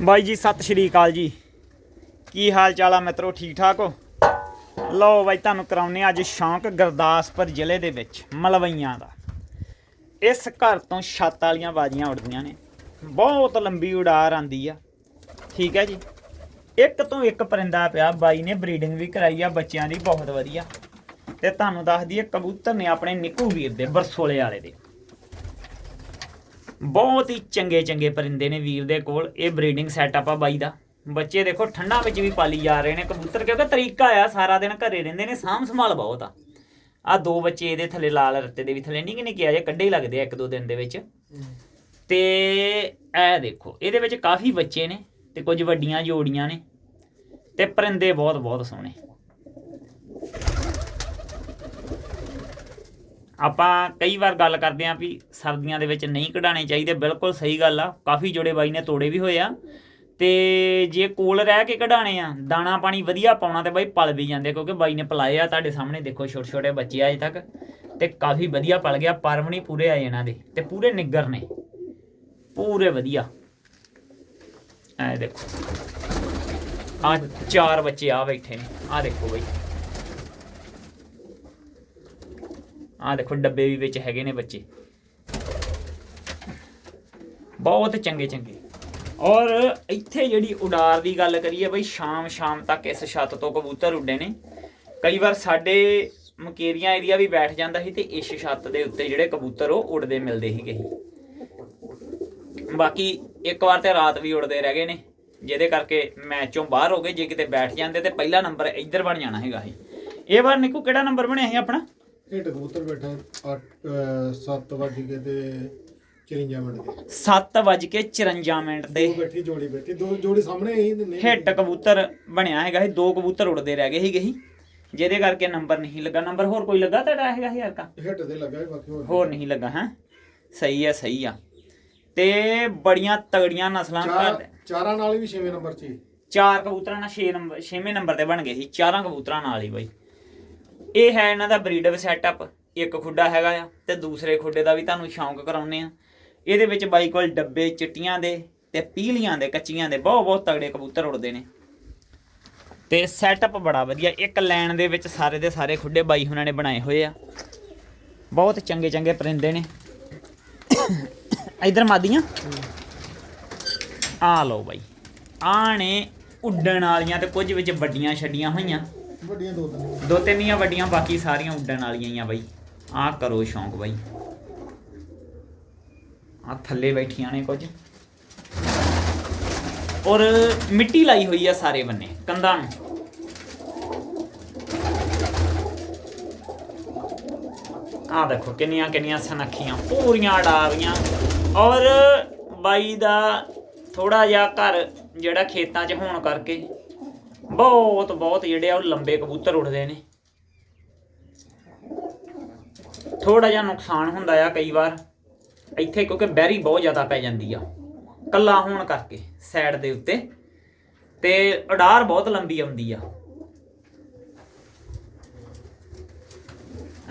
ਬਾਈ ਜੀ, ਸਤਿ ਸ਼੍ਰੀ ਅਕਾਲ ਜੀ। ਕੀ ਹਾਲ ਚਾਲ ਆ ਮਿੱਤਰੋ, ਠੀਕ ਠਾਕ ਹੋ? ਲਓ ਬਾਈ, ਤੁਹਾਨੂੰ ਕਰਾਉਨੇ ਆ ਅੱਜ ਸ਼ੌਂਕ ਗੁਰਦਾਸਪੁਰ ਜ਼ਿਲ੍ਹੇ ਦੇ ਵਿੱਚ, ਮਲਵਈਆਂ ਦਾ। ਇਸ ਘਰ ਤੋਂ ਛੱਤ ਵਾਲੀਆਂ ਬਾਜੀਆਂ ਉੱਡਦੀਆਂ ਨੇ। ਬਹੁਤ ਲੰਬੀ ਉਡਾਰ ਆਂਦੀ ਆ। ਠੀਕ ਹੈ ਜੀ। ਇੱਕ ਤੋਂ ਇੱਕ ਪਰਿੰਦਾ ਪਿਆ, ਬਾਈ ਨੇ ਬਰੀਡਿੰਗ ਵੀ ਕਰਾਈ ਆ, ਬੱਚਿਆਂ ਦੀ ਬਹੁਤ ਵਧੀਆ। ਤੇ ਤੁਹਾਨੂੰ ਦੱਸ ਦਈਏ, ਕਬੂਤਰ ਨੇ ਆਪਣੇ ਨਿੱਕੂ ਵੀਰ ਦੇ, ਬਰਸੋਲੇ ਵਾਲੇ ਦੇ। ਬਹੁਤ ਹੀ ਚੰਗੇ ਚੰਗੇ ਪਰਿੰਦੇ ਨੇ ਵੀਰ ਦੇ ਕੋਲ। ਇਹ ਬਰੀਡਿੰਗ ਸੈਟਅਪ ਆ ਬਾਈ ਦਾ। ਬੱਚੇ ਦੇਖੋ, ਠੰਡਾ ਵਿੱਚ ਵੀ ਪਾਲੀ ਜਾ ਰਹੇ ਨੇ ਕਬੂਤਰ, ਕਿਉਂਕਿ ਤਰੀਕਾ ਆ, ਸਾਰਾ ਦਿਨ ਘਰੇ ਰਹਿੰਦੇ ਨੇ ਸਾਂਭ ਸੰਭਾਲ ਬਹੁਤ ਆ। ਆ ਦੋ ਬੱਚੇ ਇਹਦੇ ਥੱਲੇ ਲਾਲ ਰੱਤੇ ਦੇ ਵੀ, ਥੱਲੇ ਨਿੱਕੇ ਨਿੱਕੇ ਆ ਜੇ ਕੱਢੇ ਹੀ ਲੱਗਦੇ ਆ ਇੱਕ ਦੋ ਦਿਨ ਦੇ ਵਿੱਚ। ਤੇ ਇਹ ਦੇਖੋ, ਇਹਦੇ ਵਿੱਚ ਕਾਫੀ ਬੱਚੇ ਨੇ ਤੇ ਕੁਝ ਵੱਡੀਆਂ ਜੋੜੀਆਂ ਨੇ ਤੇ ਪਰਿੰਦੇ ਬਹੁਤ ਬਹੁਤ ਸੋਹਣੇ। ਆਪਾਂ ਕਈ ਵਾਰ ਗੱਲ ਕਰਦੇ ਆਂ ਵੀ ਸਰਦੀਆਂ ਦੇ ਵਿੱਚ ਨਹੀਂ ਕਢਾਣੇ ਚਾਹੀਦੇ, ਬਿਲਕੁਲ ਸਹੀ ਗੱਲ ਆ, ਕਾਫੀ ਜੋੜੇ ਬਾਈ ਨੇ ਤੋੜੇ ਵੀ ਹੋਏ ਆ। ਤੇ ਜੇ ਕੋਲ ਰਹਿ ਕੇ ਕਢਾਣੇ ਆ, ਦਾਣਾ ਪਾਣੀ ਵਧੀਆ ਪਾਉਣਾ ਤੇ ਬਾਈ ਪਲ ਵੀ ਜਾਂਦੇ ਕਿਉਂਕਿ ਬਾਈ ਨੇ ਪਲਾਏ ਆ, ਤੁਹਾਡੇ ਸਾਹਮਣੇ ਦੇਖੋ ਛੋਟੇ ਛੋਟੇ ਬੱਚੇ ਆ ਅਜੇ ਤੱਕ, ਤੇ ਕਾਫੀ ਵਧੀਆ ਪਲ ਗਿਆ ਪਰਮਣੀ ਪੂਰੇ ਆਏ ਇਹਨਾਂ ਦੇ, ਤੇ ਪੂਰੇ ਨਿੱਗਰ ਨੇ। ਪੂਰੇ ਵਧੀਆ। ਐ ਦੇਖੋ। ਆ ਚਾਰ ਬੱਚੇ ਆ ਬੈਠੇ ਨੇ ਆ ਦੇਖੋ ਬਾਈ। ਆ ਦੇਖੋ ਡੱਬੇ ਵੀ ਵਿੱਚ ਹੈਗੇ ਨੇ ਬੱਚੇ। ਬਹੁਤ ਚੰਗੇ ਚੰਗੇ। ਔਰ ਇੱਥੇ ਜਿਹੜੀ ਉਡਾਰ ਦੀ ਗੱਲ ਕਰੀਏ ਬਈ ਸ਼ਾਮ ਸ਼ਾਮ ਤੱਕ ਇਸ ਛੱਤ ਤੋਂ ਕਬੂਤਰ ਉੱਡੇ ਨੇ। ਕਈ ਵਾਰ ਸਾਡੇ ਮਕੇਰੀਆਂ ਏਰੀਆ ਵੀ ਬੈਠ ਜਾਂਦਾ ਸੀ ਤੇ ਇਸ ਛੱਤ ਦੇ ਉੱਤੇ ਜਿਹੜੇ ਕਬੂਤਰ ਉਹ ਉੱਡਦੇ ਮਿਲਦੇ ਸੀਗੇ। ਸੀ ਬਾਕੀ ਇੱਕ ਵਾਰ ਤੇ ਰਾਤ ਵੀ ਉੱਡਦੇ ਰਹਿ ਗਏ ਨੇ, ਜਿਹਦੇ ਕਰਕੇ ਮੈਚੋਂ ਬਾਹਰ ਹੋ ਗਏ। ਜੇ ਕਿਤੇ ਬੈਠ ਜਾਂਦੇ ਤੇ ਪਹਿਲਾ ਨੰਬਰ ਇੱਧਰ ਬਣ ਜਾਣਾ ਹੈਗਾ ਸੀ। ਇਹ ਵਾਰ ਨਿੱਕੂ ਕਿਹੜਾ ਨੰਬਰ ਬਣਿਆ ਸੀ ਆਪਣਾ? ਇਹ ਕਬੂਤਰ ਬੈਠਾ 8 7 ਵਜੇ ਕੇ ਤੇ 54 ਮਿੰਟ ਦੇ। 7:54 ਮਿੰਟ ਦੋ। ਬੈਠੀ ਜੋੜੀ ਬੈਠੀ ਦੋ ਜੋੜੀ ਸਾਹਮਣੇ ਹੀ ਨਹੀਂ। ਹਿੱਟ ਕਬੂਤਰ ਬਣਿਆ ਹੈਗਾ ਸੀ ਦੋ ਕਬੂਤਰ ਉੜਦੇ ਰਹਿ ਗਏ ਸੀਗੇ ਸੀ। ਜਿਹਦੇ ਕਰਕੇ ਨੰਬਰ ਨਹੀਂ ਲੱਗਾ। ਨੰਬਰ ਹੋਰ ਕੋਈ ਲੱਗਾ ਤੁਹਾਡਾ ਹੈਗਾ ਸੀ ਹਰਕਾ ਹਿੱਟ ਤੇ ਲੱਗਾ ਬਾਕੀ ਹੋਰ ਹੋਰ ਨਹੀਂ ਲੱਗਾ ਹੈ? ਸਹੀ ਹੈ ਸਹੀ ਆ। ਤੇ ਬੜੀਆਂ ਤਗੜੀਆਂ ਨਸਲਾਂ ਚਾਰ ਨਾਲ ਵੀ 6ਵੇਂ ਨੰਬਰ 'ਚ ਹੀ। ਚਾਰ ਕਬੂਤਰਾਂ ਨਾਲ 6 ਨੰਬਰ 6ਵੇਂ ਨੰਬਰ ਤੇ ਬਣ ਗਏ ਸੀ। ਚਾਰਾਂ ਕਬੂਤਰਾਂ ਨਾਲ ਹੀ ਬਾਈ। ਇਹ ਹੈ ਇਹਨਾਂ ਦਾ ਬਰੀਡਰ ਸੈਟਅਪ ਇੱਕ ਖੁੱਡਾ ਹੈਗਾ ਆ ਤੇ ਦੂਸਰੇ ਖੁੱਡੇ ਦਾ ਵੀ ਤੁਹਾਨੂੰ ਸ਼ੌਂਕ ਕਰਾਉਨੇ ਆ। ਇਹਦੇ ਵਿੱਚ ਬਾਈ ਕੋਲ ਡੱਬੇ, ਚਿੱਟੀਆਂ ਦੇ ਤੇ ਪੀਲੀਆਂ ਦੇ, ਕੱਚੀਆਂ ਦੇ ਬਹੁਤ ਬਹੁਤ ਤਗੜੇ ਕਬੂਤਰ ਉੜਦੇ ਨੇ। ਤੇ ਸੈਟਅਪ ਬੜਾ ਵਧੀਆ, ਇੱਕ ਲਾਈਨ ਦੇ ਵਿੱਚ ਸਾਰੇ ਦੇ ਸਾਰੇ ਖੁੱਡੇ ਬਾਈ ਹੁਣਾਂ ਨੇ ਬਣਾਏ ਹੋਏ ਆ। ਬਹੁਤ ਚੰਗੇ ਚੰਗੇ ਪਰਿੰਦੇ ਨੇ। ਇਧਰ ਮਾਦੀਆਂ। ਆ ਲਓ ਬਾਈ। ਆਹ ਨੇ ਉੱਡਣ ਵਾਲੀਆਂ ਤੇ ਕੁਝ ਵਿੱਚ ਵੱਡੀਆਂ ਛੱਡੀਆਂ ਹੋਈਆਂ। ਵੱਡੀਆਂ ਦੋ ਤਿੰਨ। ਦੋ ਤਿੰਨੀਆਂ ਵੱਡੀਆਂ, ਬਾਕੀ ਸਾਰੀਆਂ ਉੱਡਣ ਵਾਲੀਆਂ ਹੀ ਆ ਬਾਈ। ਆਹ ਕਰੋ ਸ਼ੌਂਕ ਬਾਈ। ਆ ਥੱਲੇ ਬੈਠੀਆਂ ਨੇ ਕੁਝ। ਔਰ ਮਿੱਟੀ ਲਾਈ ਹੋਈ ਆ ਸਾਰੇ ਬੰਨੇ, ਕੰਧਾਂ ਨੂੰ। ਆ ਦੇਖੋ ਕਿੰਨੀਆਂ ਕਿੰਨੀਆਂ ਸਨੱਖੀਆਂ, ਪੂਰੀਆਂ ਡਾਰੀਆਂ। ਔਰ ਬਾਈ ਦਾ ਥੋੜਾ ਜਿਹਾ ਘਰ ਜਿਹੜਾ ਖੇਤਾਂ 'ਚ ਹੋਣ ਕਰਕੇ ਬਹੁਤ ਬਹੁਤ ਜਿਹੜੇ ਆ ਉਹ ਲੰਬੇ ਕਬੂਤਰ ਉੱਡਦੇ ਨੇ। ਥੋੜਾ ਜਿਹਾ ਨੁਕਸਾਨ ਹੁੰਦਾ ਆ ਕਈ ਵਾਰ। ਇੱਥੇ ਕਿਉਂਕਿ ਬੈਰੀ ਬਹੁਤ ਜ਼ਿਆਦਾ ਪੈ ਜਾਂਦੀ ਆ ਕੱਲਾ ਹੋਣ ਕਰਕੇ ਸਾਈਡ ਦੇ ਉੱਤੇ। ਤੇ ਉਡਾਰ ਬਹੁਤ ਲੰਬੀ ਆਉਂਦੀ ਆ।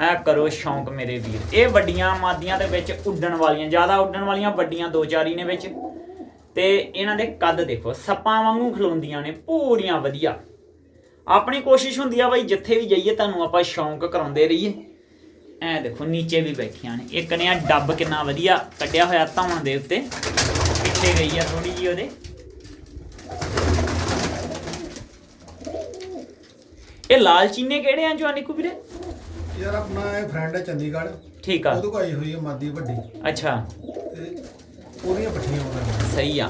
ਐ ਕਰੋ ਸ਼ੌਂਕ ਮੇਰੇ ਵੀਰ। ਇਹ ਵੱਡੀਆਂ ਮਾਦੀਆਂ ਦੇ ਵਿੱਚ ਉੱਡਣ ਵਾਲੀਆਂ, ਜ਼ਿਆਦਾ ਉੱਡਣ ਵਾਲੀਆਂ ਵੱਡੀਆਂ ਦੋ ਚਾਰ ਹੀ ਨੇ ਵਿੱਚ। ਤੇ ਇਹਨਾਂ ਦੇ ਕੱਦ ਦੇਖੋ ਸੱਪਾਂ ਵਾਂਗੂ ਖਲੋਂਦੀਆਂ ਨੇ ਪੂਰੀਆਂ ਵਧੀਆ। ਆਪਣੀ ਕੋਸ਼ਿਸ਼ ਹੁੰਦੀ ਆ ਬਈ ਜਿੱਥੇ ਵੀ ਜਾਈਏ ਤੁਹਾਨੂੰ ਆਪਾਂ ਸ਼ੌਂਕ ਕਰਾਉਂਦੇ ਰਹੀਏ। ਐ ਦੇਖੋ ਨੀਚੇ ਵੀ ਬੈਠੀਆਂ ਨੇ। ਇੱਕ ਨੇ ਆ ਡੱਬ ਕਿੰਨਾ ਵਧੀਆ ਕੱਢਿਆ ਹੋਇਆ ਧੌਣ ਦੇ ਉੱਤੇ। ਪਿੱਛੇ ਗਈ ਆ ਥੋੜੀ ਜੀ ਉਹਦੇ। ਇਹ ਲਾਲ ਚੀਨੇ ਕਿਹੜੇ ਆ ਜੋ ਨਿੱਕੂ ਵੀਰੇ? ਯਾਰ ਆਪਣਾ ਇਹ ਫਰੈਂਡ ਹੈ ਚੰਡੀਗੜ੍ਹ। ਠੀਕ ਆ। ਉਹਦੇ ਕੋਲ ਆਈ ਹੋਈ ਹੈ ਮਾਦੀ ਵੱਡੀ। ਅੱਛਾ। ਤੇ ਉਹਦੀਆਂ ਪੱਠੀਆਂ ਉਹਨਾਂ ਸਹੀ ਆ।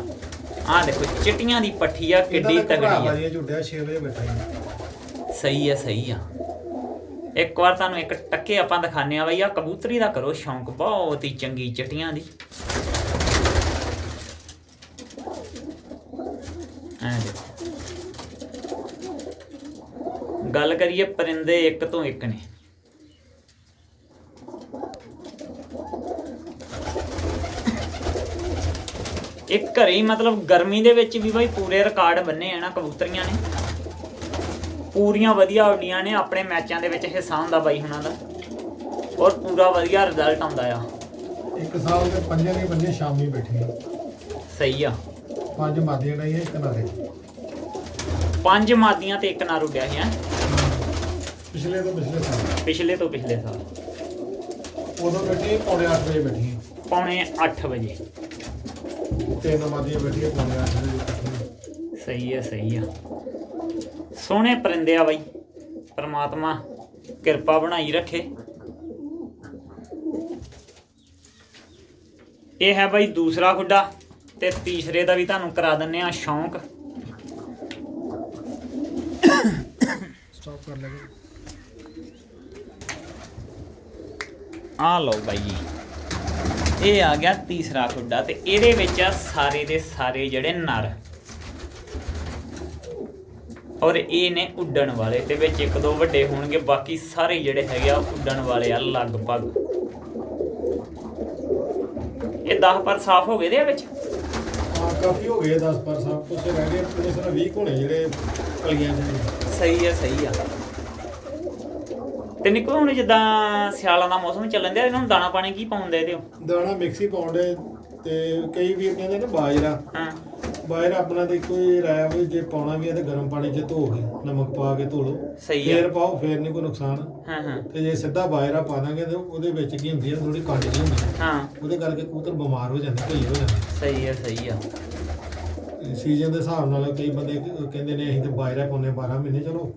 ਆ ਦੇਖੋ ਚਿੱਟੀਆਂ ਦੀ ਪੱਠੀ ਆ ਕਿੱਡੀ ਤਗੜੀ ਆ। ਆ ਝੁੱਡਿਆ 6 ਵਜੇ ਬੈਠਾ ਸੀ ਸਹੀ ਹੈ ਸਹੀ ਆ। ਇੱਕ ਵਾਰ ਤੁਹਾਨੂੰ ਇੱਕ ਟੱਕੇ ਆਪਾਂ ਦਿਖਾਣੇ ਆ ਬਈ ਆ ਕਬੂਤਰੀ ਦਾ ਕਰੋ ਸ਼ੌਂਕ ਬਹੁਤ ਹੀ ਚੰਗੀ ਚਟੀਆਂ ਦੀ। ਐ ਦੇਖੋ। ਗੱਲ ਕਰੀਏ ਪਰਿੰਦੇ ਇੱਕ ਤੋਂ ਇੱਕ ਨੇ। ਇੱਕ ਘਰੇ ਹੀ ਮਤਲਬ ਗਰਮੀ ਦੇ ਵਿੱਚ ਵੀ ਬਾਈ ਪੂਰੇ ਰਿਕਾਰਡ ਬੰਨੇ ਆ ਨਾ ਕਬੂਤਰੀਆਂ ਨੇ। ਪੂਰੀਆਂ ਵਧੀਆ ਉੱਡੀਆਂ ਨੇ ਆਪਣੇ ਮੈਚਾਂ ਦੇ ਵਿੱਚ ਹਿੱਸਾ ਹੁੰਦਾ ਬਾਈ ਹੁਣਾਂ ਦਾ। ਔਰ ਪੂਰਾ ਵਧੀਆ ਰਿਜ਼ਲਟ ਆਉਂਦਾ ਆ। ਇੱਕ ਸਾਲ ਦੇ ਪੰਜੇ ਦੇ ਪੰਜੇ ਸ਼ਾਮੀ ਬੈਠੇ ਸਹੀ ਆ। ਪੰਜ ਮਾਦੀਆਂ ਨਹੀਂ ਇੱਕ ਨਾਰੇ। ਪੰਜ ਮਾਦੀਆਂ ਤੇ ਇੱਕ ਨਰ ਉੱਡਿਆ ਸੀ ਹੈਂ? ਪਿਛਲੇ ਤੋਂ ਪਿਛਲੇ ਸਾਲ। ਪਿਛਲੇ ਤੋਂ ਪਿਛਲੇ ਸਾਲ। ਉਦੋਂ ਬੈਠੀ ਪੌਣੇ 8 ਵਜੇ ਬੈਠੀ। ਪੌਣੇ 8 ਵਜੇ। ਤਿੰਨ ਮਾਦੀਆਂ ਬੈਠੀਆਂ ਪੌਣੇ 8 ਵਜੇ ਇਕੱਠੀਆਂ। ਸਹੀ ਹੈ ਸਹੀ ਆ। ਸੋਹਣੇ ਪਰਿੰਦੇ ਆ ਬਾਈ। ਪ੍ਰਮਾਤਮਾ ਕਿਰਪਾ ਬਣਾਈ ਰੱਖੇ। ਇਹ ਹੈ ਬਾਈ ਦੂਸਰਾ ਖੁੱਡਾ ਤੇ ਤੀਸਰੇ ਦਾ ਵੀ ਤੁਹਾਨੂੰ ਕਰਾ ਦਿੰਨੇ ਆ ਸ਼ੌਂਕ। ਸਟਾਪ ਕਰ ਲੈ। ਆ ਲਓ ਬਾਈ ਜੀ। ਇਹ ਆ ਗਿਆ ਤੀਸਰਾ ਖੁੱਡਾ ਤੇ ਇਹਦੇ ਵਿੱਚ ਆ ਸਾਰੇ ਦੇ ਸਾਰੇ ਜਿਹੜੇ ਨਰ। ਔਰ ਇਹ ਨੇ ਉੱਡਣ ਵਾਲੇ ਤੇ ਵਿੱਚ ਇੱਕ ਦੋ ਵੱਡੇ ਹੋਣਗੇ ਬਾਕੀ ਸਾਰੇ ਜਿਹੜੇ ਹੈਗੇ ਆ ਉੱਡਣ ਵਾਲੇ ਆ ਲਗਭਗ। ਇਹ 10 ਪਰ ਸਾਫ਼ ਹੋ ਗਏ ਦੇ ਆ ਵਿੱਚ? ਹਾਂ ਕਾਫੀ ਹੋ ਗਏ 10 ਪਰ ਸਭ ਕੁਝ ਰਹਿ ਗਏ ਪੂਰੇ ਸਾਰਾ 20 ਹੋਣੇ ਜਿਹੜੇ ਕਲੀਆਂ ਦੇ ਸਹੀ ਹੈ ਸਹੀ ਆ। ਤੇ ਨਿਕੋ ਹੁਣ ਜਿੱਦਾਂ ਸਿਆਲਾਂ ਦਾ ਮੌਸਮ ਚੱਲਣ ਦਿਆ ਇਹਨਾਂ ਨੂੰ ਦਾਣਾ ਪਾਣੀ ਕੀ ਪਾਉਂਦੇ ਇਹਦੇ ਦਾਣਾ ਮਿਕਸੀ ਪਾਉਂਦੇ ਤੇ ਕਈ ਵੀਰ ਕਹਿੰਦੇ ਨੇ ਬਾਜਰਾ। ਹਾਂ। ਬਾਜਰਾ ਆਪਣਾ ਤੇ ਕੋਈ ਰਾਇਆ ਵੀ ਜੇ ਪਾਉਣਾ ਵੀ ਹੈ ਤੇ ਗਰਮ ਪਾਣੀ 'ਚ ਧੋ ਕੇ ਨਮਕ ਪਾ ਕੇ ਧੋ ਲਓ। ਸਹੀ ਆ। ਫੇਰ ਪਾਓ ਫੇਰ ਨਹੀਂ ਕੋਈ ਨੁਕਸਾਨ। ਹਾਂ ਹਾਂ। ਤੇ ਜੇ ਸਿੱਧਾ ਬਾਜਰਾ ਪਾ ਦਾਂਗੇ ਤੇ ਉਹਦੇ ਵਿੱਚ ਕੀ ਹੁੰਦੀ ਹੈ ਥੋੜੀ ਕੰਡ ਜਿਹੀ ਹੁੰਦੀ ਹੈ ਹਾਂ। ਉਹਦੇ ਕਰਕੇ ਕਬੂਤਰ ਬਿਮਾਰ ਹੋ ਜਾਂਦੇ ਢਿੱਲੇ ਹੋ ਜਾਂਦੇ। ਸਹੀ ਹੈ ਸਹੀ ਆ। ਸੀਜ਼ਨ ਦੇ ਹਿਸਾਬ ਨਾਲ ਕਈ ਬੰਦੇ ਕਹਿੰਦੇ ਨੇ ਅਸੀਂ ਤੇ ਬਾਜਰਾ ਪਾਉਂਦੇ 12 ਮਹੀਨੇ ਚਲੋ।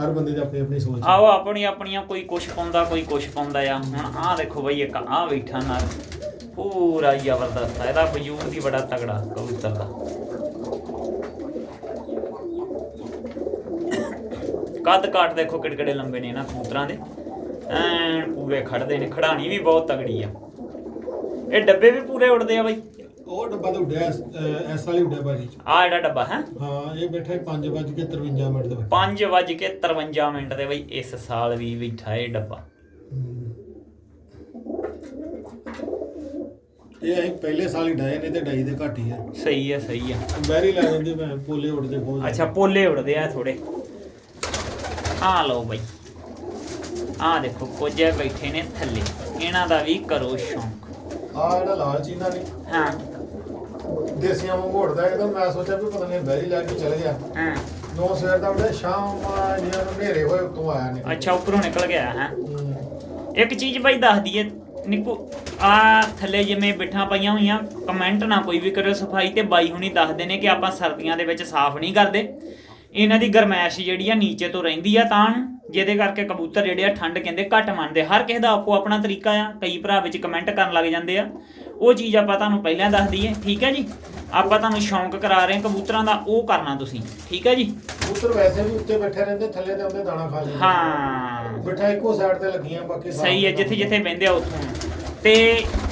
ਹਰ ਬੰਦੇ ਦੀ ਆਪਣੀ ਆਪਣੀ ਸੋਚ ਹੈ। ਆਓ, ਆਪਣੀ ਆਪਣੀਆਂ ਕੋਈ ਕੁਛ ਪਾਉਂਦਾ, ਕੋਈ ਕੁਛ ਪਾਉਂਦਾ ਆ। ਹੁਣ ਆਹ ਦੇਖੋ ਬਈ, ਇੱਕ ਆਹ ਬੈਠਾ ਨਾਲ। ਪੂਰਾ ਜ਼ਬਰਦਸਤ ਆ। ਇਹਦਾ ਵਜੂਦ ਵੀ ਬੜਾ ਤਗੜਾ ਕਬੂਤਰ ਦਾ। ਕੱਦ ਕਾਟ ਦੇਖੋ ਕਿੜਕੜੇ ਲੰਬੇ ਨੇ ਇਹਨਾਂ ਕਬੂਤਰਾਂ ਦੇ। ਐਨ ਪੂਰੇ ਖੜਦੇ ਨੇ। ਖੜਾਣੀ ਵੀ ਬਹੁਤ ਤਗੜੀ ਆ। ਇਹ ਡੱਬੇ ਵੀ ਪੂਰੇ ਉੜਦੇ ਆ ਬਈ। ਉਹ ਡੱਬਾ ਤਾਂ ਉੱਡਿਆ ਇਸ ਵਾਲੀ ਉੱਡਿਆ ਬਾਜੀ ਚ। ਆਹ ਜਿਹੜਾ ਡੱਬਾ ਹੈ? ਹਾਂ ਇਹ ਬੈਠਾ 5:53 ਮਿੰਟ ਦੇ ਵਿੱਚ। 5 ਵੱਜ ਕੇ 53 ਮਿੰਟ ਦੇ ਬਈ ਇਸ ਸਾਲ ਵੀ ਬੈਠਾ ਇਹ ਡੱਬਾ। ਇਹ ਅਸੀਂ ਪਹਿਲੇ ਸਾਲ ਹੀ ਡਾਏ ਨੇ ਤੇ ਡਾਈ ਦੇ ਘੱਟ ਹੀ ਆ। ਸਹੀ ਆ ਸਹੀ ਆ। ਬੈਰੀ ਲੈ ਜਾਂਦੇ ਮੈਂ ਪੋਲੇ ਉੱਡਦੇ ਬਹੁਤ ਅੱਛਾ ਪੋਲੇ ਉੜਦੇ ਆ ਥੋੜੇ ਆ ਲਓ ਬਈ। ਆ ਦੇਖੋ ਕੁਝ ਬੈਠੇ ਨੇ ਥੱਲੇ। ਇਹਨਾਂ ਦਾ ਵੀ ਕਰੋ ਸ਼ੌਂਕ। ਆ ਜਿਹੜਾ ਲਾਲ ਚੀਨਾ ਨੇ ਹਾਂ। ਦੇਸੀਆਂ ਵਾਂਗ ਘੋੜਦਾ ਇਹਦਾ ਮੈਂ ਸੋਚਿਆ ਵੀ ਪਤਾ ਨਹੀਂ ਬੈਰੀ ਲੈ ਕੇ ਚਲੇ ਗਿਆ। ਹਾਂ। ਨੌ ਸਵੇਰ ਦਾ ਉੱਡਿਆ ਸ਼ਾਮ ਜਿਵੇਂ ਹਨੇਰੇ ਹੋਏ ਉਤੋਂ ਆਇਆ ਨੇ ਅੱਛਾ ਉੱਪਰੋਂ ਨਿਕਲ ਗਿਆ ਹੈ। ਇੱਕ ਚੀਜ਼ ਬਾਈ ਦੱਸ ਦਈਏ ਨਿੱਕੂ ਆ ਥੱਲੇ ਜਿਵੇਂ ਬਿਠਾਂ ਪਈਆਂ ਹੋਈਆਂ ਕਮੈਂਟ ਨਾ ਕੋਈ ਵੀ ਕਰਿਓ ਸਫ਼ਾਈ ਤੇ ਬਾਈ ਹੁਣੀ ਦੱਸਦੇ ਨੇ ਕਿ ਆਪਾਂ ਸਰਦੀਆਂ ਦੇ ਵਿੱਚ ਸਾਫ਼ ਨਹੀਂ ਕਰਦੇ। ਇਹਨਾਂ ਦੀ ਗਰਮੈਸ਼ ਜਿਹੜੀ ਆ ਨੀਚੇ ਤੋਂ ਰਹਿੰਦੀ ਆ ਤਾਂ ਜਿਹਦੇ ਕਰਕੇ ਕਬੂਤਰ ਜਿਹੜੇ ਆ ਠੰਡ ਕਹਿੰਦੇ ਘੱਟ ਮੰਨਦੇ। ਹਰ ਕਿਸੇ ਦਾ ਆਪੋ ਆਪਣਾ ਤਰੀਕਾ ਆ ਕਈ ਭਰਾ ਵਿੱਚ ਕਮੈਂਟ ਕਰਨ ਲੱਗ ਜਾਂਦੇ ਆ। ਉਹ ਚੀਜ਼ ਆਪਾਂ ਤੁਹਾਨੂੰ ਪਹਿਲਾਂ ਦੱਸ ਦਈਏ ਠੀਕ ਹੈ ਜੀ? ਆਪਾਂ ਤੁਹਾਨੂੰ ਸ਼ੌਂਕ ਕਰਾ ਰਹੇ ਹਾਂ ਕਬੂਤਰਾਂ ਦਾ ਉਹ ਕਰਨਾ ਤੁਸੀਂ ਠੀਕ ਹੈ ਜੀ? ਕਬੂਤਰ ਵੈਸੇ ਵੀ ਉੱਤੇ ਬੈਠੇ ਰਹਿੰਦੇ ਥੱਲੇ ਤੇ ਆਉਂਦੇ ਦਾਣਾ ਖਾ ਲੈਂਦੇ। ਹਾਂ। ਬਿਠਾ ਇੱਕੋ ਸਾਈਡ ਤੇ ਲੱਗੀਆਂ ਬਾਕੀ ਸਹੀ ਹੈ ਜਿੱਥੇ ਜਿੱਥੇ ਬਹਿੰਦੇ ਆ ਉੱਥੋਂ। ਤੇ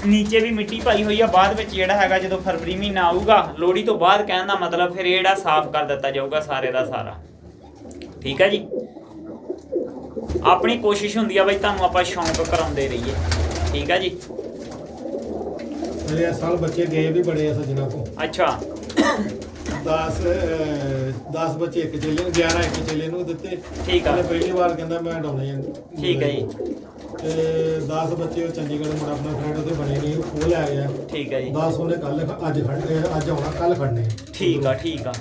ਨੀਚੇ ਵੀ ਮਿੱਟੀ ਪਾਈ ਹੋਈ ਆ ਬਾਅਦ ਵਿੱਚ ਜਿਹੜਾ ਹੈਗਾ ਜਦੋਂ ਫਰਵਰੀ ਮਹੀਨਾ ਆਊਗਾ ਲੋਹੜੀ ਤੋਂ ਬਾਅਦ ਕਹਿਣ ਦਾ ਮਤਲਬ ਫਿਰ ਇਹ ਜਿਹੜਾ ਸਾਫ਼ ਕਰ ਦਿੱਤਾ ਜਾਊਗਾ ਸਾਰੇ ਦਾ ਸਾਰਾ। ਠੀਕ ਹੈ ਜੀ? ਆਪਣੀ ਕੋਸ਼ਿਸ਼ ਹੁੰਦੀ ਆ ਬਈ ਤੁਹਾਨੂੰ ਆਪਾਂ ਸ਼ੌਂਕ ਕਰਾਉਂਦੇ ਰਹੀਏ। ਠੀਕ ਹੈ ਜੀ? ਮੇਰੇ ਇਸ ਸਾਲ ਬੱਚੇ ਗਏ ਵੀ ਬੜੇ ਆ ਸੱਜਣਾ ਕੋ ਅੱਛਾ। 10 10 ਬੱਚੇ ਇੱਕ ਚੇਲੇ ਨੂੰ 11 ਇੱਕ ਚੇਲੇ ਨੂੰ ਦਿੱਤੇ। ਠੀਕ ਆ। ਉਹਨੇ ਪਹਿਲੀ ਵਾਰ ਕਹਿੰਦਾ ਮੈਂ ਡਾਉਣੇ ਆ। ਠੀਕ ਹੈ ਜੀ। ਤੇ 10 ਬੱਚੇ ਉਹ ਚੰਡੀਗੜ੍ਹ ਮੁੰਡਾ ਆਪਣਾ ਫਰੈਂਡ ਉਹਦੇ ਬਣੇ ਨਹੀਂ ਉਹ ਖੋਹ ਲਿਆ ਗਿਆ। ਠੀਕ ਹੈ ਜੀ। 10 ਉਹਨੇ ਕੱਲ ਅੱਜ ਖੜ ਅੱਜ ਆਉਣਾ ਕੱਲ ਖੜਨੇ ਆ। ਠੀਕ ਆ ਠੀਕ ਆ।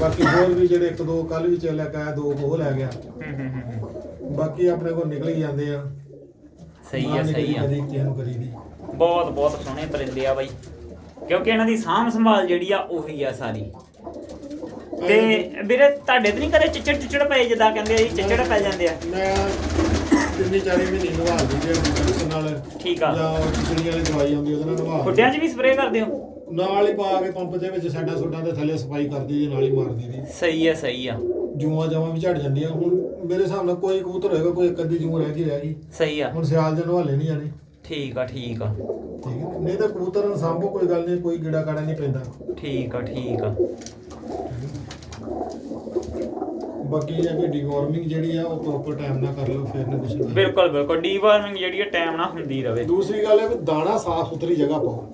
ਬਾਕੀ ਹੋਰ ਵੀ ਜਿਹੜੇ ਇੱਕ ਦੋ ਕੱਲ ਵੀ ਚੱਲਿਆ ਕਾ ਦੋ ਉਹ ਲੈ ਗਿਆ। ਹੂੰ ਹੂੰ ਹੂੰ ਹੂੰ। ਬਾਕੀ ਆਪਣੇ ਕੋਲ ਨਿਕਲ ਹੀ ਜਾਂਦੇ ਆ। ਸਹੀ ਆ ਸਹੀ ਆ। ਕਦੀ ਕਿਸੇ ਨੂੰ ਕਰੀ ਦੀ। ਬਹੁਤ ਬਹੁਤ ਸੋਹਣੇ ਪਰਿੰਦੇ ਆ ਬਾਈ। ਕਿਉਂਕਿ ਇਹਨਾਂ ਦੀ ਸਾਂਭ ਸੰਭਾਲ ਜਿਹੜੀ ਆ ਉਹੀ ਆ ਸਾਰੀ। ਤੇ ਵੀਰੇ ਤੁਹਾਡੇ ਤੇ ਨਹੀਂ ਕਰੇ ਚਿੱਚੜ ਚਿੱਚੜ ਪਏ ਜਿੱਦਾਂ ਕਹਿੰਦੇ ਆ ਜੀ ਚਿੱਚੜ ਪੈ ਜਾਂਦੇ ਆ? ਮੈਂ ਤਿੰਨੇ ਚਾਰੇ ਮਹੀਨੇ ਨਵਾ ਦਿੰਦੇ ਆ ਉਸ ਨਾਲ। ਠੀਕ ਆ। ਜਾਂ ਚਿਚੜੀ ਵਾਲੀ ਦਵਾਈ ਆਉਂਦੀ ਉਹਦੇ ਨਾਲ ਨਵਾ ਖੁੱਡਿਆਂ 'ਚ ਵੀ ਸਪਰੇਅ ਕਰਦੇ ਹੋ? ਨਾਲ ਹੀ ਪਾ ਕੇ ਪੰਪ ਦੇ ਵਿੱਚ ਸਾਡਾ ਸੋਡਾ ਦੇ ਥੱਲੇ ਸਫ਼ਾਈ ਕਰਦੀ ਜੀ ਨਾਲ ਹੀ ਮਾਰਦੀ ਦੀ ਸਹੀ ਆ ਸਹੀ ਆ। ਜੂਆਂ ਜਾਵਾਂ ਵੀ ਝੜ ਜਾਂਦੀਆਂ। ਹੁਣ ਮੇਰੇ ਹਿਸਾਬ ਨਾਲ ਕੋਈ ਕਬੂਤਰ ਹੋਏਗਾ ਕੋਈ ਇੱਕ ਅੱਧੀ ਜੂੰ ਰਹਿ ਗਈ ਰਹਿ ਗਈ। ਸਹੀ ਆ। ਹੁਣ ਸਿਆਲ ਦੇ ਨਵਾਲੇ ਨਹੀਂ ਜਾਣੇ। ਠੀਕ ਆ ਠੀਕ ਆ। ਠੀਕ ਹੈ ਨਹੀਂ ਤਾਂ ਕਬੂਤਰ ਨੂੰ ਸਾਂਭੋ ਕੋਈ ਗੱਲ ਨਹੀਂ ਕੋਈ ਕੀੜਾ ਕਾੜਾ ਨਹੀਂ ਪੈਂਦਾ। ਠੀਕ ਆ ਠੀਕ ਆ। ਬਾਕੀ ਇਹ ਹੈ ਵੀ ਡੀਵਾਰਮਿੰਗ ਜਿਹੜੀ ਆ ਉਹ ਪ੍ਰੋਪਰ ਟਾਈਮ ਨਾਲ ਕਰ ਲਓ ਫਿਰ ਨਾ ਕੁਝ ਬਿਲਕੁਲ ਬਿਲਕੁਲ। ਡੀਵਾਰਮਿੰਗ ਜਿਹੜੀ ਆ ਟਾਈਮ ਨਾਲ ਹੁੰਦੀ ਰਵੇ। ਦੂਸਰੀ ਗੱਲ ਹੈ ਵੀ ਦਾਣਾ ਸਾਫ਼ ਸੁਥਰੀ ਜਗ੍ਹਾ ਪਾਓ।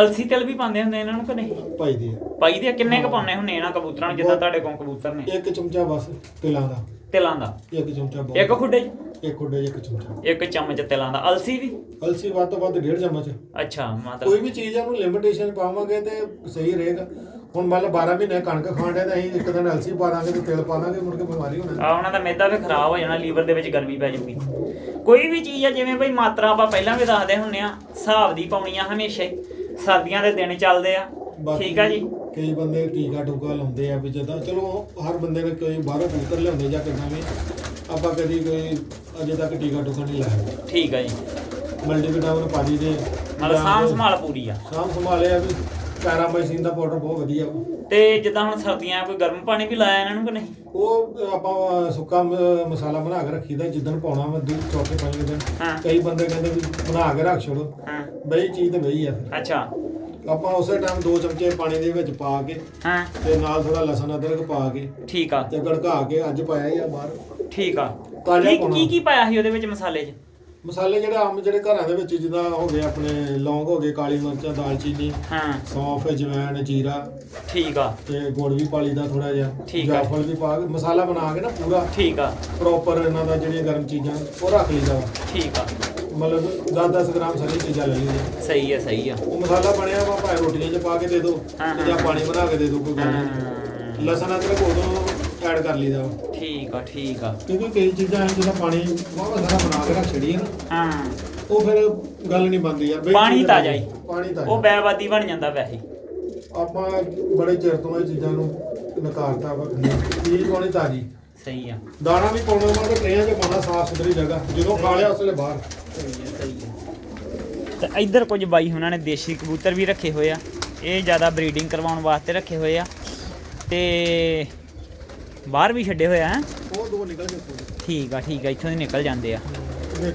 ਅਲਸੀ ਤਿਲ ਵੀ ਪਾਉਂਦੇ ਹੁੰਦੇ ਇਹਨਾਂ ਨੂੰ ਕਿ ਨਹੀਂ? ਪਾਈ ਦੀ ਪਾਈ ਦੇ ਕਿੰਨੇ ਕ ਪਾਉਂਦੇ ਹੁੰਦੇ ਇਹਨਾਂ ਕਬੂਤਰਾਂ ਨੂੰ ਜਿੱਦਾਂ ਤੁਹਾਡੇ ਕੋਲ ਕਬੂਤਰ ਨੇ? ਇੱਕ ਚਮਚਾ ਬਸ ਤਿਲਾਂ ਦਾ। ਤਿਲਾਂ ਦਾ। ਇੱਕ ਚਮਚਾ ਬਹੁਤ। ਇੱਕ ਖੁੱਡੇ 'ਚ? ਇੱਕ ਉੱਡੇ ਇੱਕ ਚਮਚਾ। ਇੱਕ ਚਮਚ ਤਿਲਾਂ ਦਾ। ਅਲਸੀ ਵੀ? ਅਲਸੀ ਵੱਧ ਤੋਂ ਵੱਧ ਡੇਢ ਚਮਚ। ਅੱਛਾ ਮਤਲਬ ਕੋਈ ਵੀ ਚੀਜ਼ ਆ ਉਹਨੂੰ ਲਿਮਿਟੇਸ਼ਨ ਪਾਵਾਂਗੇ ਤੇ ਸਹੀ ਰਹੇਗਾ। ਹੁਣ ਮੰਨ ਲਾ 12 ਮਹੀਨੇ ਕਣਕ ਖਾਣ ਡਿਆ ਤੇ ਅਸੀਂ ਇੱਕ ਦਿਨ ਅਲਸੀ ਪਾ ਦਾਂਗੇ ਤੇ ਤੇਲ ਪਾ ਦਾਂਗੇ ਮੁੜ ਕੇ ਬਿਮਾਰੀ ਹੋਣਾ ਆ ਉਹਨਾਂ ਦਾ ਮੈਦਾ ਵੀ ਖਰਾਬ ਹੋ ਜਾਣਾ ਲੀਵਰ ਦੇ ਵਿੱਚ ਗਰਮੀ ਪੈ ਜਾਊਗੀ। ਕੋਈ ਵੀ ਚੀਜ਼ ਆ ਜਿਵੇਂ ਬਈ ਮਾਤਰਾ ਆਪਾਂ ਪਹਿਲਾਂ ਵੀ ਦੱਸਦੇ ਹੁੰਨੇ ਆ ਹਿਸਾਬ ਦੀ ਪਾਉਣੀ ਆ ਹਮੇਸ਼ਾ ਹੀ। ਸਰਦੀਆਂ ਦੇ ਦਿਨ ਚੱਲਦੇ ਆ। ਬਾਕੀ ਠੀਕ ਆ ਜੀ। ਕਈ ਬੰਦੇ ਟੀਕਾ ਟੂਕਾ ਲਾਉਂਦੇ ਆ ਵੀ ਜਦਾਂ ਚਲੋ ਹਰ ਬੰਦੇ ਨੇ ਕੋਈ ਬਾਹਰੋਂ ਕਬੂਤਰ ਲਿਆਉਂਦੇ ਜਾਂ ਕਿੱਦਾਂ ਵੀ ਆਪਾਂ ਕਦੀ ਕੋਈ ਅਜੇ ਤੱਕ ਟੀਕਾ ਟੂਕਾ ਨਹੀਂ ਲਾਇਆ। ਠੀਕ ਆ ਜੀ। ਮਲਟੀਵਿਟਾਮਿਨ ਪਾਜੀ ਦੇ ਮਤਲਬ ਸਾਂਭ ਸੰਭਾਲ ਪੂਰੀ ਆ। ਸਾਂਭ ਸੰਭਾਲਿਆ ਵੀ ਪੈਰਾਮਾਈਸਿਨ ਦਾ ਪਾਊਡਰ ਬਹੁਤ ਵਧੀਆ। ਤੇ ਜਿੱਦਾਂ ਹੁਣ ਸਰਦੀਆਂ ਕੋਈ ਗਰਮ ਪਾਣੀ ਵੀ ਲਾਇਆ ਇਹਨਾਂ ਨੂੰ ਕਿ ਨਹੀਂ? ਉਹ ਆਪਾਂ ਸੁੱਕਾ ਮ- ਮਸਾਲਾ ਬਣਾ ਕੇ ਰੱਖੀਦਾ ਜਿੱਦਣ ਪਾਉਣਾ ਵਾ ਦੂਜੇ ਚੌਥੇ ਪੰਜਵੇਂ ਦਿਨ। ਹਾਂ। ਕਈ ਬੰਦੇ ਕਹਿੰਦੇ ਵੀ ਬਣਾ ਕੇ ਰੱਖ ਛੋੜੋ ਹਾਂ। ਬਈ ਚੀਜ਼ ਤੇ ਬਈ ਆ ਫਿਰ। ਅੱਛਾ। ਆਪਾਂ ਉਸੇ ਟਾਈਮ ਦੋ ਚਮਚੇ ਪਾਣੀ ਦੇ ਵਿੱਚ ਪਾ ਕੇ ਹਾਂ। ਤੇ ਨਾਲ ਥੋੜਾ ਲਸਣ ਅਦਰਕ ਪਾ ਕੇ ਠੀਕ ਆ। ਤੇ ਗੜਕਾ ਕੇ ਅੱਜ ਪਾਇਆ ਹੀ ਆ ਬਾਹਰ। ਠੀਕ ਆ। ਤਾਜ਼ਾ ਕੀ ਪਾਉਣਾ। ਕੀ ਕੀ ਪਾਇਆ ਸੀ ਉਹਦੇ ਵਿੱਚ ਮਸਾਲੇ 'ਚ? ਮਸਾਲੇ ਜਿਹੜੇ ਆਮ ਜਿਹੜੇ ਘਰਾਂ ਦੇ ਵਿੱਚ ਜਿੱਦਾਂ ਹੋ ਗਏ ਆਪਣੇ ਲੌਂਗ ਹੋ ਗਏ ਕਾਲੀ ਮਿਰਚਾਂ ਦਾਲਚੀਨੀ ਹਾਂ। ਸੌਂਫ ਜਵੈਣ ਜੀਰਾ ਠੀਕ ਆ। ਤੇ ਗੁੜ ਵੀ ਪਾਲੀ ਦਾ ਥੋੜਾ ਜਿਹਾ। ਠੀਕ ਆ। ਜਾਫਲ ਵੀ ਪਾ ਕੇ ਮਸਾਲਾ ਬਣਾ ਕੇ ਨਾ ਪੂਰਾ। ਠੀਕ ਆ। ਪ੍ਰੋਪਰ ਇਹਨਾਂ ਦਾ ਜਿਹੜੀਆਂ ਗਰਮ ਚੀਜ਼ਾਂ ਉਹ ਰੱਖ ਲਈਦਾ ਵਾ। ਠੀਕ ਆ। ਮਤਲਬ 10-10 ਗ੍ਰਾਮ ਸਾਰੀ ਚੀਜ਼ਾਂ ਲੈ ਲਈਆਂ। ਸਹੀ ਆ ਸਹੀ ਆ। ਉਹ ਮਸਾਲਾ ਬਣਿਆ ਵਾ ਭਾਵੇਂ ਰੋਟੀਆਂ 'ਚ ਪਾ ਕੇ ਦੇ ਦਿਓ ਹਾਂ, ਤੇ ਜਾਂ ਪਾਣੀ ਬਣਾ ਕੇ ਦੇ ਦਿਓ ਕੋਈ ਗੱਲ ਨਹੀਂ। ਹਾਂ, ਲਸਣ ਅਦਰਕ ਉਦੋਂ ਐਡ ਕਰ ਲਈਦਾ ਵਾ। ਠੀਕ ਆ ਠੀਕ ਆ। ਕਿਉਂਕਿ ਕਈ ਚੀਜ਼ਾਂ ਐ ਜਿਹਦਾ ਪਾਣੀ ਬਹੁਤ ਸਾਰਾ ਬਣਾ ਕੇ ਰੱਖ ਛੜੀਏ ਨਾ ਹਾਂ। ਉਹ ਫਿਰ ਗੱਲ ਨਹੀਂ ਬਣਦੀ ਯਾਰ ਬਈ ਪਾਣੀ ਚੀਜ਼ ਤਾਜ਼ਾ ਹੀ। ਪਾਣੀ ਉਹ ਤਾਜ਼ਾ ਬੈਵਾਦੀ ਬਣ ਜਾਂਦਾ ਵੈਸੇ ਹੀ। ਆਪਾਂ ਬੜੇ ਚਿਰ ਤੋਂ ਇਹ ਚੀਜ਼ਾਂ ਨੂੰ ਨਕਾਰਤਾ ਵਾ ਚੀਜ਼ ਪਾਉਣੀ ਤਾਜ਼ੀ ਸਹੀ ਆ। ਦਾਣਾ ਵੀ ਪਾਉਣਾ ਵਾ ਤੇ ਟਰੇਆਂ 'ਚ ਪਾਉਣਾ ਸਾਫ਼ ਸੁਥਰੀ ਜਗ੍ਹਾ ਜਦੋਂ ਖਾ ਲਿਆ ਉਸਲੇ ਬਾਹਰ। ਸਹੀ ਆ ਸਹੀ ਆ। ਤੇ ਇੱਧਰ ਕੁਝ ਬਾਈ ਉਹਨਾਂ ਨੇ ਦੇਸ਼ੀ ਕਬੂਤਰ ਵੀ ਰੱਖੇ ਹੋਏ ਆ। ਇਹ ਜ਼ਿਆਦਾ ਬਰੀਡਿੰਗ ਕਰਵਾਉਣ ਵਾਸਤੇ ਰੱਖੇ ਹੋਏ ਆ। ਤੇ ਬਾਹਰ ਵੀ ਛੱਡੇ ਹੋਏ ਆ ਹੈਂ? ਉਹ ਦੋ ਨਿਕਲ ਗਏ ਠੀਕ ਆ ਠੀਕ ਆ ਇੱਥੋਂ ਦੀ ਨਿਕਲ ਜਾਂਦੇ ਆ।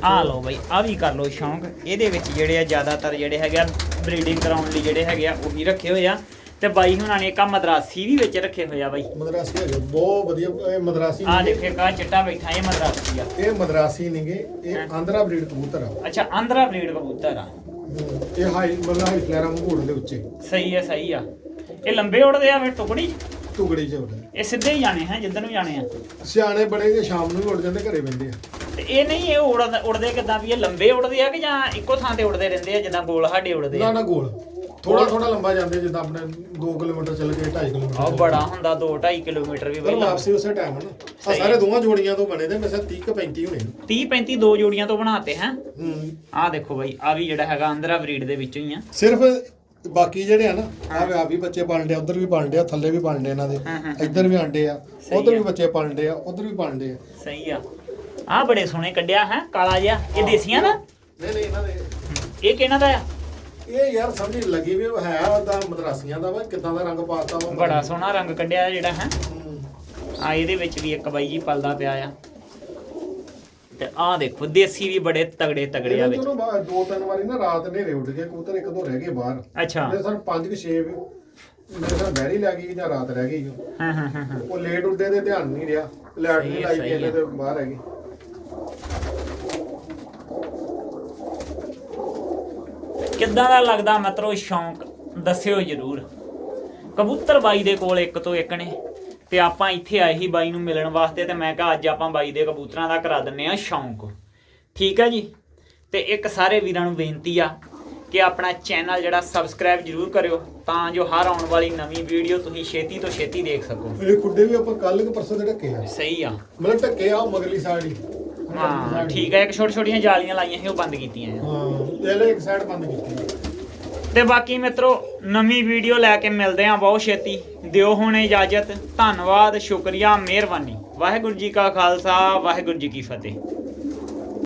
ਆ ਲਓ ਬਾਈ ਆ ਵੀ ਕਰ ਲਓ ਸ਼ੌਂਕ। ਇਹਦੇ ਵਿੱਚ ਜਿਹੜੇ ਆ ਜ਼ਿਆਦਾਤਰ ਜਿਹੜੇ ਹੈਗੇ ਆ ਬਰੀਡਿੰਗ ਕਰਾਉਣ ਲਈ ਜਿਹੜੇ ਹੈਗੇ ਆ ਉਹੀ ਰੱਖੇ ਹੋਏ ਆ। ਤੇ ਬਾਈ ਹੁਣਾਂ ਨੇ ਇੱਕ ਆ ਮਦਰਾਸੀ ਵੀ ਵਿੱਚ ਰੱਖੇ ਹੋਏ ਆ ਬਾਈ। ਮਦਰਾਸੀ ਹੈਗੇ ਬਹੁਤ ਵਧੀਆ ਇਹ ਮਦਰਾਸੀ ਆ ਨੀਗੇ। ਦੇਖੇ ਕਾ ਚਿੱਟਾ ਬੈਠਾ ਇਹ ਮਦਰਾਸੀ ਆ। ਇਹ ਮਦਰਾਸੀ ਨਹੀਂਗੇ ਇਹ ਆਂਧਰਾ ਬਰੀਡ ਕਬੂਤਰ ਆ। ਅੱਛਾ ਆਂਧਰਾ ਬਰੀਡ ਕਬੂਤਰ ਆ। ਹਮ, ਇਹ ਹਾਈ ਮਤਲਬ ਹਾਈ ਫਲੈਰਾ ਮੂੜ ਦੇ ਉੱਚੇ। ਸਹੀ ਆ ਸਹੀ ਆ। ਇਹ ਲੰਬੇ ਉੜਦੇ ਆ ਵੇ ਟੁਕੜੀ? ਟੁਕੜੀ ਚ ਉੱਡਦੇ ਇਹ ਸਿੱਧੇ ਹੀ ਜਾਣੇ ਹੈ ਜਿੱਧਰ ਨੂੰ ਜਾਣੇ ਆ। ਸਿਆਣੇ ਬੜੇ ਜੇ ਸ਼ਾਮ ਨੂੰ ਵੀ ਉੱਡ ਜਾਂਦੇ ਘਰੇ ਬੰਦੇ ਆ। ਤੇ ਇਹ ਨਹੀਂ ਇਹ ਉੜਦ ਉੜਦੇ ਕਿਦਾਂ ਵੀ ਇਹ ਲੰਬੇ ਉੜਦੇ ਆ ਕਿ ਜਾਂ ਇੱਕੋ ਥਾਂ ਤੇ ਉੜਦੇ ਰਹਿੰਦੇ ਆ ਜਿੱਦਾਂ ਗੋਲ ਸਾਡੇ ਉੜਦੇ ਨਾ ਆ ਨਾ ਗੋਲ। ਥੋੜਾ ਥੋੜਾ ਲੰਬਾ ਜਾਂਦੇ ਜਿੱਦਾਂ ਆਪਣੇ 2 ਕਿਲੋਮੀਟਰ ਚੱਲ ਕੇ 2.5 ਕਿਲੋਮੀਟਰ ਆ ਬੜਾ ਹੁੰਦਾ 2 2.5 ਕਿਲੋਮੀਟਰ ਵੀ ਪਰ ਬਈ। ਵਾਪਸੀ ਉਸੇ ਟਾਈਮ ਨਾ। ਆ ਸਹੀ। ਸਾਰੇ ਦੋਵਾਂ ਜੋੜੀਆਂ ਤੋਂ ਬਣੇ ਦੇ ਮੇਰੇ 30 ਕੁ 35 ਹੋਣੇ 30 35 ਦੋ ਜੋੜੀਆਂ ਤੋਂ ਬਣਾਤੇ ਹੈ? ਹੂੰ। ਆ ਦੇਖੋ ਬਾਈ ਆ ਵੀ ਜਿਹੜਾ ਹੈਗਾ ਆਂਧਰਾ ਬਰੀਡ ਦੇ ਵਿੱਚੋਂ ਹੀ ਆ। ਸਿਰਫ ਬਾਕੀ ਜਿਹੜੇ ਆ ਨਾ ਆ ਵੀ ਆ ਵੀ ਬੱਚੇ ਪਾਲਦੇ ਆ ਉਧਰ ਵੀ ਪਾਲਦੇ ਆ ਥੱਲੇ ਵੀ ਪਾਲਦੇ ਇਹਨਾਂ ਦੇ। ਹਾਂ, ਹਾਂ, ਇੱਧਰ ਵੀ ਆਂਡੇ ਆ ਉਧਰ ਵੀ। ਬੱਚੇ ਪਾਲਦੇ ਆ ਉਧਰ ਵੀ ਪਾਲਦੇ ਆ। ਸਹੀ ਆ। ਆ ਬੜੇ ਸੋਹਣੇ ਕੱਢਿਆ ਹੈ? ਕਾਲਾ ਜਿਹਾ। ਇਹ ਦੇਸੀਆਂ ਦਾ ਨਹੀਂ ਨਹੀਂ ਇਹਨਾਂ ਦੇ। ਇਹ ਕਿਹਨਾਂ ਦਾ ਆ? ਇਹ ਯਾਰ ਸਮਝ ਨਹੀਂ ਲੱਗੀ ਵੀ ਉਹ ਹੈ ਉਹਦਾ ਮਦਰਾਸੀਆਂ ਦਾ ਵਾ ਕਿੱਦਾਂ ਦਾ ਰੰਗ ਪਾਤਾ ਵਾ। ਬੜਾ ਸੋਹਣਾ ਰੰਗ ਕੱਢਿਆ ਜਿਹੜਾ ਹੈ। ਆ ਇਹਦੇ ਵਿੱਚ ਵੀ ਇੱਕ ਬਾਈ ਜੀ ਪਲਦਾ ਪਿਆ ਆ। ਤੇ ਆ ਦੇਖੋ ਦੇਸੀ ਵੀ ਬੜੇ ਤਗੜੇ ਤਗੜੇ ਆ ਵਿੱਚ। ਚੋਂ ਨਾ ਬਾ- ਦੋ ਤਿੰਨ ਵਾਰੀ ਨਾ ਰਾਤ ਹਨੇਰੇ ਉੱਡ ਗਏ ਕਬੂਤਰ ਇੱਕ ਦੋ ਰਹਿ ਗਏ ਬਾਹਰ। ਅੱਛਾ। ਮੇਰੇ ਸਰ ਪੰਜ ਕਿ 6 ਮੇਰੇ ਸਰ ਬਹਿਰੀ ਲੱਗ ਗਈ ਜਾਂ ਰਾਤ ਰਹਿ ਗਈ। ਹਾਂ ਹਾਂ ਹਾਂ ਉਹ ਲੇਟ ਉੱਡੇ ਤੇ ਧਿਆਨ ਨਹੀਂ ਰਿਹਾ। ਲੈਟ ਨਹੀਂ ਲਾਈ। ਤੇ ਬਾਹਰ ਰਹਿ ਗਈ। ਕਿੱਦਾਂ ਦਾ ਲੱਗਦਾ ਮਤਰੋ ਸ਼ੌਂਕ? ਦੱਸਿਓ ਜਰੂਰ। ਕਬੂਤਰ ਬਾਈ ਦੇ ਕੋਲ ਇੱਕ ਤੋਂ ਇੱਕ ਨੇ ਤੇ ਆਪਾਂ ਇੱਥੇ ਆਏ ਹੀ ਬਾਈ ਨੂੰ ਮਿਲਣ ਵਾਸਤੇ ਤੇ ਮੈਂ ਕਿਹਾ ਅੱਜ ਆਪਾਂ ਬਾਈ ਦੇ ਕਬੂਤਰਾਂ ਦਾ ਕਰਾ ਦਿੰਨੇ ਆ ਸ਼ੌਂਕ। ਠੀਕ ਹੈ ਜੀ? ਤੇ ਇੱਕ ਸਾਰੇ ਵੀਰਾਂ ਨੂੰ ਬੇਨਤੀ ਆ ਕਿ ਆਪਣਾ ਚੈਨਲ ਜਿਹੜਾ ਸਬਸਕ੍ਰਾਈਬ ਜਰੂਰ ਕਰਿਓ ਤਾਂ ਜੋ ਹਰ ਆਉਣ ਵਾਲੀ ਨਵੀਂ ਵੀਡੀਓ ਤੁਸੀਂ ਛੇਤੀ ਤੋਂ ਛੇਤੀ ਦੇਖ ਸਕੋ। ਇਹ ਖੁੱਡੇ ਵੀ ਆਪਾਂ ਕੱਲ ਕਿ ਪਰਸੋਂ ਦੇ ਢੱਕੇ ਆ। ਸਹੀ ਆ। ਮਤਲਬ ਢੱਕੇ ਆ ਮਗਲੀ ਸਾਈਡ ਹੀ। ਹਾਂ ਠੀਕ ਹੈ ਇੱਕ ਛੋਟੀ ਛੋਟੀਆਂ ਜਾਲੀਆਂ ਲਾਈਆਂ ਸੀ ਉਹ ਬੰਦ ਕੀਤੀਆਂ ਆ ਹਾਂ ਇਹਲੇ ਇੱਕ ਸਾਈਡ ਬੰਦ ਕੀਤੀ ਤੇ ਬਾਕੀ ਮਿੱਤਰੋ ਨਵੀਂ ਵੀਡੀਓ ਲੈ ਕੇ ਮਿਲਦੇ ਆਂ ਬਹੁਤ ਛੇਤੀ। ਦਿਓ ਹੁਣ ਇਜਾਜ਼ਤ ਧੰਨਵਾਦ ਸ਼ੁਕਰੀਆ ਮਿਹਰਬਾਨੀ। ਵਾਹਿਗੁਰੂ ਜੀ ਕਾ ਖਾਲਸਾ ਵਾਹਿਗੁਰੂ ਜੀ ਕੀ ਫਤਿਹ।